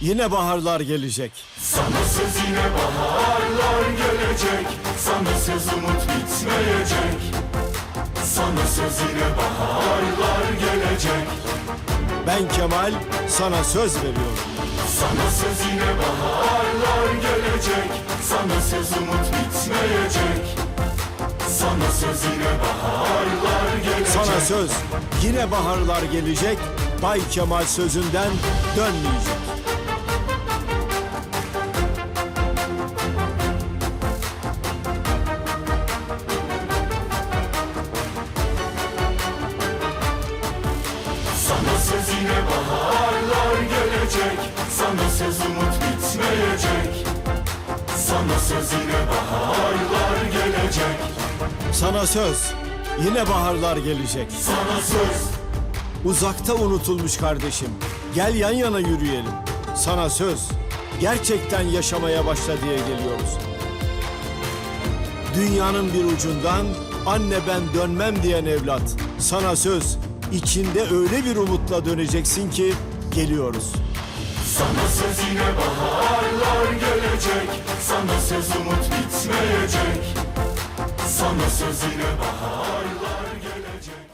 yine baharlar gelecek. Sana söz yine baharlar gelecek Sana söz umut bitmeyecek Sana söz yine baharlar gelecek Ben Kemal sana söz veriyorum. Sana söz yine baharlar gelecek Sana söz umut bitmeyecek Sana söz yine baharlar gelecek Sana söz yine baharlar gelecek. Bay Kemal sözünden dönmeyecek. Yine baharlar gelecek Sana söz umut bitmeyecek Sana söz yine baharlar gelecek Sana söz yine baharlar gelecek. Sana söz Uzakta unutulmuş kardeşim. Gel yan yana yürüyelim. Sana söz. Gerçekten yaşamaya başla diye geliyoruz. Dünyanın bir ucundan anne ben dönmem diyen evlat. Sana söz. İçinde öyle bir umutla döneceksin ki geliyoruz. Sana söz yine baharlar gelecek. Sana söz umut bitmeyecek. Sana söz yine baharlar gelecek